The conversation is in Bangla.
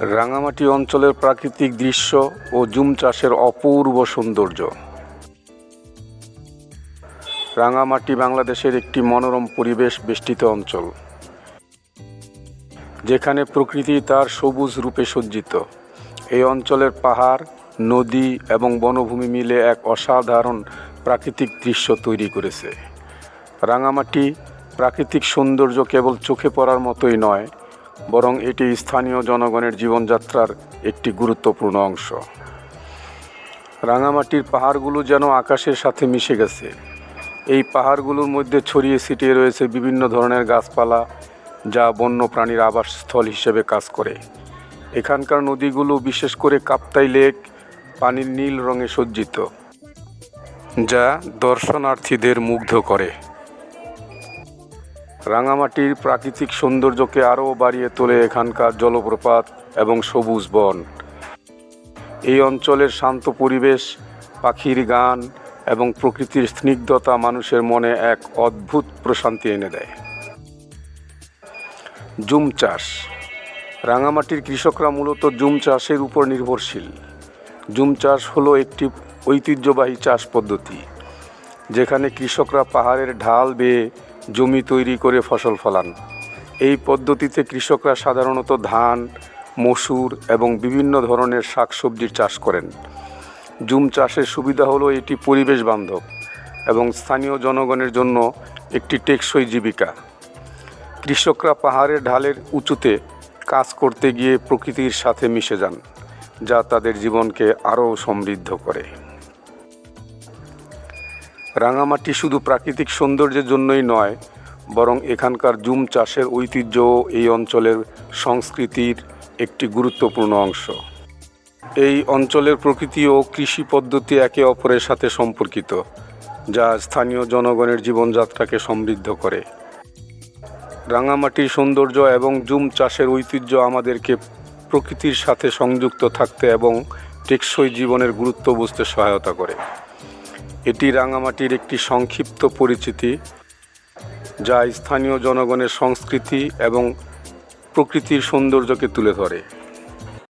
রাঙামাটি অঞ্চলের প্রাকৃতিক দৃশ্য ও জুম চাষের অপূর্ব সৌন্দর্য। রাঙামাটি বাংলাদেশের একটি মনোরম পরিবেশ বেষ্টিত অঞ্চল, যেখানে প্রকৃতি তার সবুজ রূপে সজ্জিত। এই অঞ্চলের পাহাড়, নদী এবং বনভূমি মিলে এক অসাধারণ প্রাকৃতিক দৃশ্য তৈরি করেছে। রাঙামাটি প্রাকৃতিক সৌন্দর্য কেবল চোখে পড়ার মতোই নয় বরং এটি স্থানীয় জনগণের জীবনযাত্রার একটি গুরুত্বপূর্ণ অংশ। রাঙামাটির পাহাড়গুলো যেন আকাশের সাথে মিশে গেছে। এই পাহাড়গুলোর মধ্যে ছড়িয়ে ছিটিয়ে রয়েছে বিভিন্ন ধরনের গাছপালা, যা বন্য প্রাণীর আবাসস্থল হিসেবে কাজ করে। এখানকার নদীগুলো বিশেষ করে কাপ্তাই লেক, পানির নীল রঙে সজ্জিত, যা দর্শনার্থীদের মুগ্ধ করে। রাঙামাটির প্রাকৃতিক সৌন্দর্যকে আরও বাড়িয়ে তোলে এখানকার জলপ্রপাত এবং সবুজ বন। এই অঞ্চলের শান্ত পরিবেশ, পাখির গান এবং প্রকৃতির স্নিগ্ধতা মানুষের মনে এক অদ্ভুত প্রশান্তি এনে দেয়। জুম চাষ। রাঙামাটির কৃষকরা মূলত জুম চাষের উপর নির্ভরশীল। জুম চাষ হলো একটি ঐতিহ্যবাহী চাষ পদ্ধতি, যেখানে কৃষকরা পাহাড়ের ঢাল বেয়ে জমি তৈরি করে ফসল ফলান। এই পদ্ধতিতে কৃষকরা সাধারণত ধান, মসুর এবং বিভিন্ন ধরনের শাকসবজির চাষ করেন। জুম চাষের সুবিধা হলো এটি পরিবেশ বান্ধব এবং স্থানীয় জনগণের জন্য একটি টেকসই জীবিকা। কৃষকরা পাহাড়ের ঢালের উঁচুতে কাজ করতে গিয়ে প্রকৃতির সাথে মিশে যান, যা তাদের জীবনকে আরও সমৃদ্ধ করে। রাঙামাটি শুধু প্রাকৃতিক সৌন্দর্যের জন্যই নয়, বরং এখানকার জুম চাষের ঐতিহ্যও এই অঞ্চলের সংস্কৃতির একটি গুরুত্বপূর্ণ অংশ। এই অঞ্চলের প্রকৃতি ও কৃষি পদ্ধতি একে অপরের সাথে সম্পর্কিত, যা স্থানীয় জনগণের জীবনযাত্রাকে সমৃদ্ধ করে। রাঙামাটির সৌন্দর্য এবং জুম চাষের ঐতিহ্য আমাদেরকে প্রকৃতির সাথে সংযুক্ত থাকতে এবং টেকসই জীবনের গুরুত্ব বুঝতে সহায়তা করে। এটি রাঙামাটির একটি সংক্ষিপ্ত পরিচিতি যা স্থানীয় জনগণের সংস্কৃতি এবং প্রকৃতির সৌন্দর্যকে তুলে ধরে।